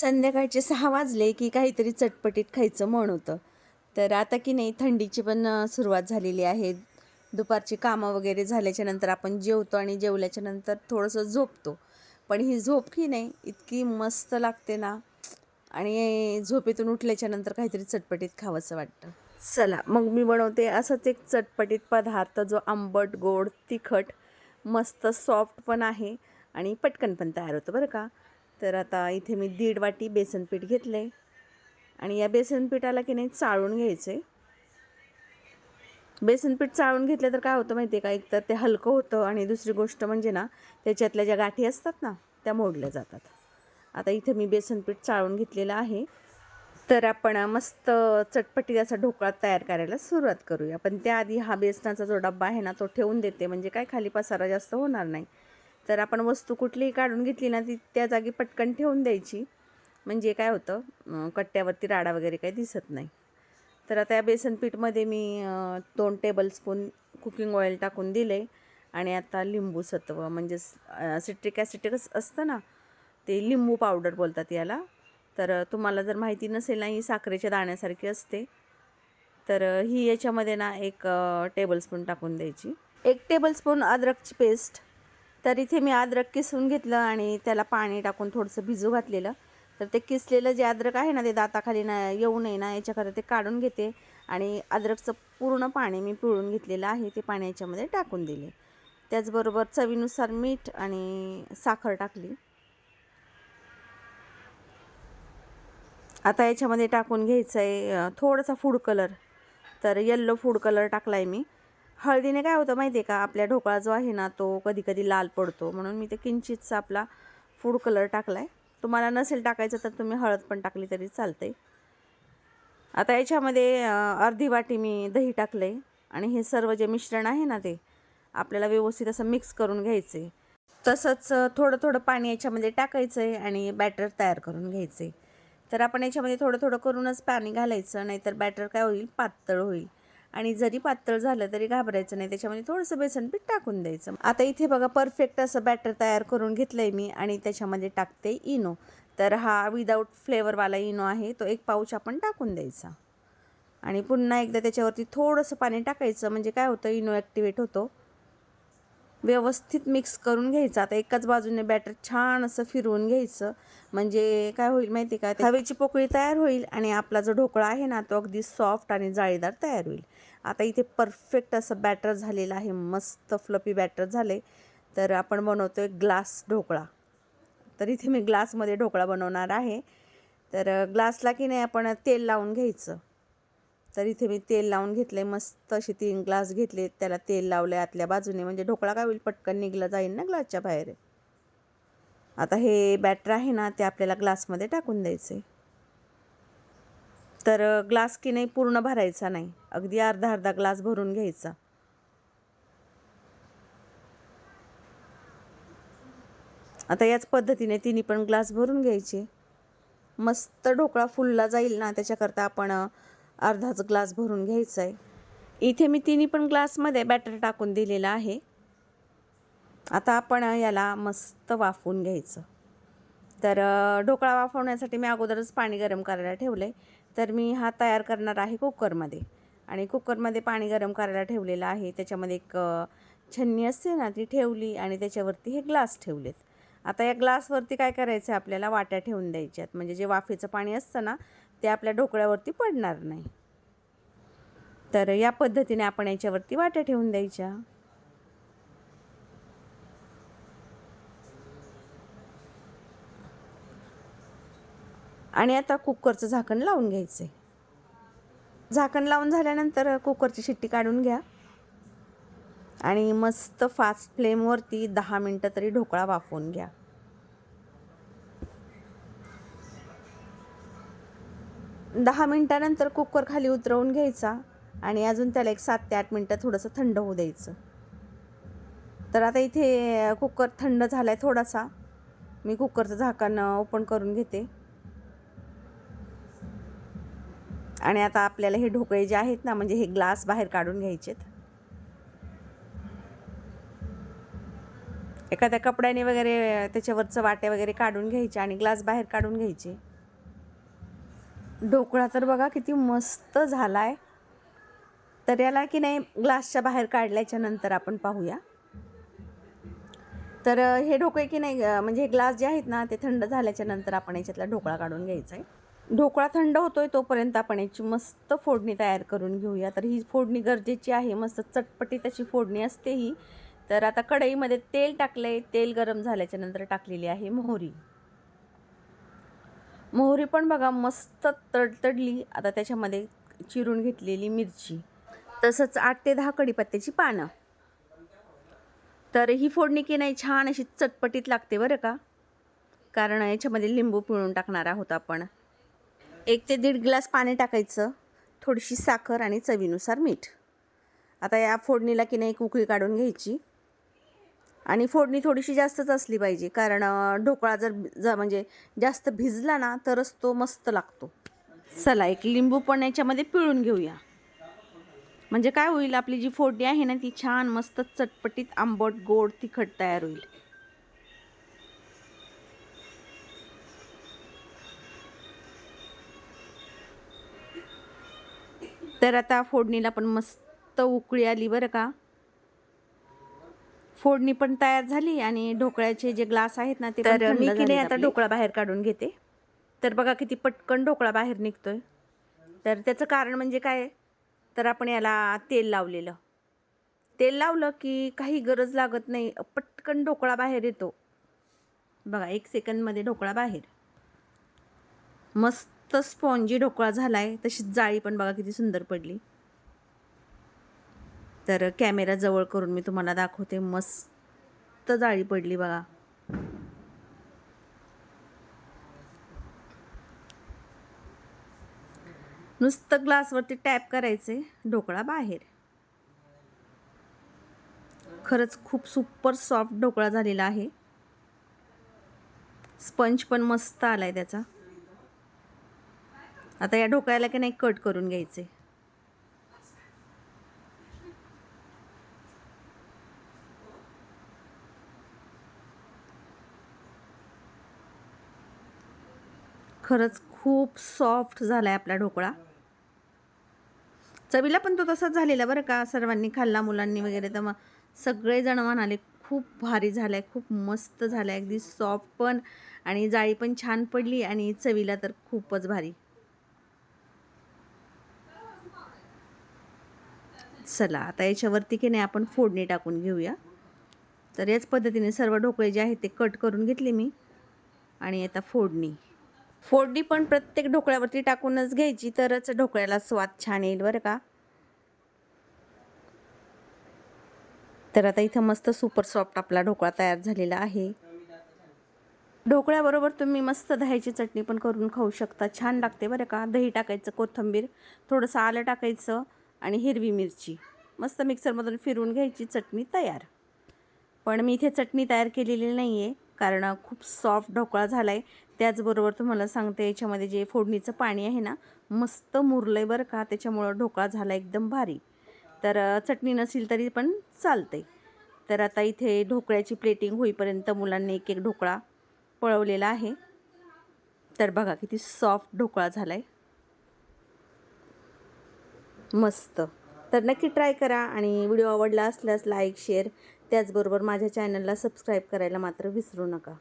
संध्याकाळचे सहा वाजले की काहीतरी चटपटीत खायचं मन होतं. तर आता की नाही थंडीची पण सुरुवात झालेली आहे. दुपारची कामं वगैरे झाल्याच्यानंतर आपण जेवतो आणि जेवल्याच्या नंतर थोडंसं झोपतो. पण ही झोप की नाही इतकी मस्त लागते ना. आणि झोपेतून उठल्याच्या नंतर काहीतरी चटपटीत खावंसं वाटतं. चला मग मी बनवते असंच एक चटपटीत पदार्थ जो आंबट गोड तिखट मस्त सॉफ्ट पण आहे आणि पटकन पण तयार होतं बरं का? तर आता इथे मी दीड वाटी बेसन पीठ घेतलं आहे आणि या बेसनपीठाला की नाही चाळून घ्यायचं आहे बेसन पीठ चाळून घेतलं तर काय होतं माहिती आहे का? एक तर ते हलकं होतं आणि दुसरी गोष्ट म्हणजे ना त्याच्यातल्या ज्या गाठी असतात ना त्या मोडल्या जातात. आता इथे मी बेसन पीठ चाळून घेतलेलं आहे. तर आपण मस्त चटपटीत असा ढोकळा तयार करायला सुरुवात करूया. पण त्याआधी हा बेसनाचा जो डब्बा आहे ना तो ठेवून देते. म्हणजे काय खाली पसारा जास्त होणार नाही. तर आपण वस्तू कुठलीही काढून घेतली ना ती त्या जागी पटकन ठेवून द्यायची. म्हणजे काय होतं कट्ट्यावरती राडा वगैरे काही दिसत नाही. तर आता या बेसन पीठमध्ये मी दोन टेबलस्पून कुकिंग ऑइल टाकून दिले. आणि आता लिंबू सत्व म्हणजे सिट्रिक ॲसिटिकच असतं ना ते लिंबू पावडर बोलतात याला. तर तुम्हाला जर माहिती नसेल ना ही साखरेच्या दाण्यासारखी असते. तर ही याच्यामध्ये ना एक टेबलस्पून टाकून द्यायची. एक टेबलस्पून अद्रकची पेस्ट तर इथे मी अद्रक किसून घेतलं आणि त्याला पाणी टाकून थोडंसं भिजू घातलेलं. तर ते किसलेलं जे अद्रक आहे ना ते दाताखाली ना येऊ नये ना याच्याकरता ते काढून घेते आणि अद्रकचं पूर्ण पाणी मी पिळून घेतलेलं आहे ते पाणी याच्यामध्ये टाकून दिले. त्याचबरोबर चवीनुसार मीठ आणि साखर टाकली. आता याच्यामध्ये टाकून घ्यायचं आहे थोडासा फूड कलर तर येल्लो फूड कलर टाकला आहे मी. हळदीने काय होतं माहिती आहे का? आपल्या ढोकळा जो आहे ना तो कधी कधी लाल पडतो. म्हणून मी ते किंचितचा आपला फूड कलर टाकला आहे तुम्हाला नसेल टाकायचं तर तुम्ही हळद पण टाकली तरी चालते आता याच्यामध्ये अर्धी वाटी मी दही टाकलं आहे आणि हे सर्व जे मिश्रण आहे ना ते आपल्याला व्यवस्थित असं मिक्स करून घ्यायचं आहे तसंच थोडं थोडं पाणी याच्यामध्ये टाकायचं आहे आणि बॅटर तयार करून घ्यायचं आहे तर आपण याच्यामध्ये थोडं थोडं करूनच पाणी घालायचं. नाहीतर बॅटर काय होईल? पातळ होईल. आणि जरी पातळ झालं तरी घाबरायचं नाही. त्याच्यामध्ये थोडंसं बेसन पीठ टाकून द्यायचं. आता इथे बघा परफेक्ट असं बॅटर तयार करून घेतलं आहे मी आणि त्याच्यामध्ये टाकते इनो. तर हा विदाऊट फ्लेवरवाला इनो आहे. तो एक पाऊच आपण टाकून द्यायचा. आणि पुन्हा एकदा त्याच्यावरती थोडंसं पाणी टाकायचं. म्हणजे काय होतं इनो ॲक्टिवेट होतो. व्यवस्थित मिक्स करून घ्यायचं. आता एकाच बाजूने बॅटर छान असं फिरवून घ्यायचं. म्हणजे काय होईल माहिती आहे का? हवेची पोकळी तयार होईल आणि आपला जो ढोकळा आहे ना तो अगदी सॉफ्ट आणि जाळीदार तयार होईल. आता इथे परफेक्ट असं बॅटर झालेलं आहे. मस्त फ्लपी बॅटर झाले. तर आपण बनवतो आहे ग्लास ढोकळा. तर इथे मी ग्लासमध्ये ढोकळा बनवणार आहे. तर ग्लासला की नाही आपण तेल लावून घ्यायचं. तर इथे मी तेल लावून घेतले मस्त असे तीन ग्लास घेतले त्याला तेल लावले आतल्या बाजूने. म्हणजे ढोकळा काय होईल? पटकन निघला जाईल ना ग्लासच्या बाहेर. आता हे बॅटर आहे ना ते आपल्याला ग्लासमध्ये टाकून द्यायचे तर ग्लास की नाही पूर्ण भरायचा नाही. अगदी अर्धा अर्धा ग्लास भरून घ्यायचा. आता याच पद्धतीने तिन्ही पण ग्लास भरून घ्यायचे. मस्त ढोकळा फुलला जाईल ना त्याच्याकरता आपण अर्धाच ग्लास भरून घ्यायचा आहे इथे मी तिन्ही पण ग्लासमध्ये बॅटर टाकून दिलेलं आहे. आता आपण याला मस्त वाफवून घ्यायचं. तर ढोकळा वाफवण्यासाठी मी अगोदरच पाणी गरम करायला ठेवलं आहे तर मी हा तयार करणार आहे कुकरमध्ये. आणि कुकरमध्ये पाणी गरम करायला ठेवलेलं आहे. त्याच्यामध्ये एक छन्नी असते ना ती ठेवली आणि त्याच्यावरती हे ग्लास ठेवलेत. आता या ग्लासवरती काय करायचं आहे आपल्याला? वाट्या ठेवून द्यायच्यात. म्हणजे जे वाफेचं पाणी असतं ना ते आपल्या ढोकळ्यावरती पडणार नाही. तर या पद्धतीने आपण याच्यावरती वाट्या ठेवून द्यायच्या. आणि आता कुकरचं झाकण लावून घ्यायचं आहे झाकण लावून झाल्यानंतर कुकरची शिट्टी काढून घ्या. आणि मस्त फास्ट फ्लेमवरती दहा मिनटं तरी ढोकळा वाफवून घ्या. दहा मिनटानंतर कुकर खाली उतरवून घ्यायचा आणि अजून त्याला एक सात ते आठ मिनटं थोडंसं थंड होऊ द्यायचं. तर आता इथे कुकर थंड झाला आहे थोडासा. मी कुकरचं झाकण ओपन करून घेते. आणि आता आपल्याला हे ढोकळे जे आहेत ना म्हणजे हे ग्लास बाहेर काढून घ्यायचेत. एखाद्या कपड्याने वगैरे त्याच्यावरचं वाटे वगैरे काढून घ्यायचे आणि ग्लास बाहेर काढून घ्यायचे. ढोकळा तर बघा किती मस्त झाला आहे तर याला की नाही ग्लासच्या बाहेर काढल्याच्या नंतर आपण पाहूया. तर हे ढोकळे की नाही म्हणजे हे ग्लास जे आहेत ना ते थंड झाल्याच्यानंतर आपण याच्यातला ढोकळा काढून घ्यायचा आहे ढोकळा थंड होतोय तोपर्यंत आपण याची मस्त फोडणी तयार करून घेऊया. तर ही फोडणी गरजेची आहे मस्त चटपटीत अशी फोडणी असते ही तर आता कढईमध्ये तेल टाकलं आहे तेल गरम झाल्याच्यानंतर टाकलेली आहे मोहरी. मोहरी पण बघा मस्त तडतडली. आता त्याच्यामध्ये चिरून घेतलेली मिरची. तसंच आठ ते दहा कढीपत्त्याची पानं. तर ही फोडणी की नाही छान अशी चटपटीत लागते बरं का? कारण याच्यामध्ये लिंबू पिळून टाकणार आहोत आपण. एक ते दीड ग्लास पाणी टाकायचं. थोडीशी साखर आणि चवीनुसार मीठ. आता या फोडणीला की नाही एक उकळी काढून घ्यायची. आणि फोडणी थोडीशी जास्तच असली पाहिजे. कारण ढोकळा जर ज म्हणजे जास्त भिजला ना तरच तो मस्त लागतो. चला एक लिंबू पण याच्यामध्ये पिळून घेऊया. म्हणजे काय होईल आपली जी फोडणी आहे ना ती छान मस्त चटपटीत आंबट गोड तिखट तयार होईल. तर आता फोडणीला पण मस्त उकळी आली बरं का. फोडणी पण तयार झाली आणि ढोकळ्याचे जे ग्लास आहेत ना ते तर मी की नाही आता. ढोकळा बाहेर काढून घेते. तर बघा किती पटकन ढोकळा बाहेर निघतोय. तर त्याचं कारण म्हणजे काय? तर आपण याला तेल लावलेलं. तेल लावलं की काही गरज लागत नाही. पटकन ढोकळा बाहेर येतो. बघा एक सेकंदमध्ये ढोकळा बाहेर. मस्त स्पॉन्जी ढोकळा झाला आहे तशीच जाळी पण बघा किती सुंदर पडली. तर कॅमेरा जवळ करून मी तुम्हाला दाखवते. मस्त जाळी पडली बघा. नुसतं ग्लासवरती टॅप करायचे ढोकळा बाहेर. खरंच खूप सुपर सॉफ्ट ढोकळा झालेला आहे. स्पंज पण मस्त आला आहे त्याचा. आता या ढोकळ्याला की नाही कट करून घ्यायचे. खरंच खूप सॉफ्ट झाला आहे आपला ढोकळा. चवीला पण तो तसाच झालेला बरं का सर्वांनी खाल्ला मुलांनी वगैरे. तर मग सगळेजण म्हणाले खूप भारी झाला आहे खूप मस्त झाला आहे अगदी सॉफ्ट पण आणि जाळी पण छान पडली आणि चवीला तर खूपच भारी. चला आता याच्यावरती की नाही आपण फोडणी टाकून घेऊया. तर याच पद्धतीने सर्व ढोकळे जे आहेत ते कट करून घेतले मी. आणि आता फोडणी. फोडणी पण प्रत्येक ढोकळ्यावरती टाकूनच घ्यायची तरच ढोकळ्याला स्वाद छान येईल बरं का. तर आता इथं मस्त सुपर सॉफ्ट आपला ढोकळा तयार झालेला आहे. ढोकळ्याबरोबर तुम्ही मस्त दह्याची चटणी पण करून खाऊ शकता छान लागते बरं का. दही टाकायचं कोथिंबीर थोडंसं आलं टाकायचं आणि हिरवी मिरची. मस्त मिक्सरमधून फिरून घ्यायची चटणी तयार. पण मी इथे चटणी तयार केलेली नाही आहे कारण खूप सॉफ्ट ढोकळा झाला आहे त्याचबरोबर तुम्हाला सांगते याच्यामध्ये जे फोडणीचं पाणी आहे ना मस्त मुरलं आहे बरं का त्याच्यामुळं ढोकळा झाला एकदम भारी. तर चटणी नसेल तरी पण चालते तर आता इथे ढोकळ्याची प्लेटिंग होईपर्यंत मुलांनी एक एक ढोकळा पळवलेला आहे. तर बघा किती सॉफ्ट ढोकळा झाला आहे मस्त. तर नक्की ट्राय करा आणि व्हिडिओ आवडला असल्यास लाईक शेअर त्याचबरोबर माझ्या चॅनलला सबस्क्राईब करायला मात्र विसरू नका.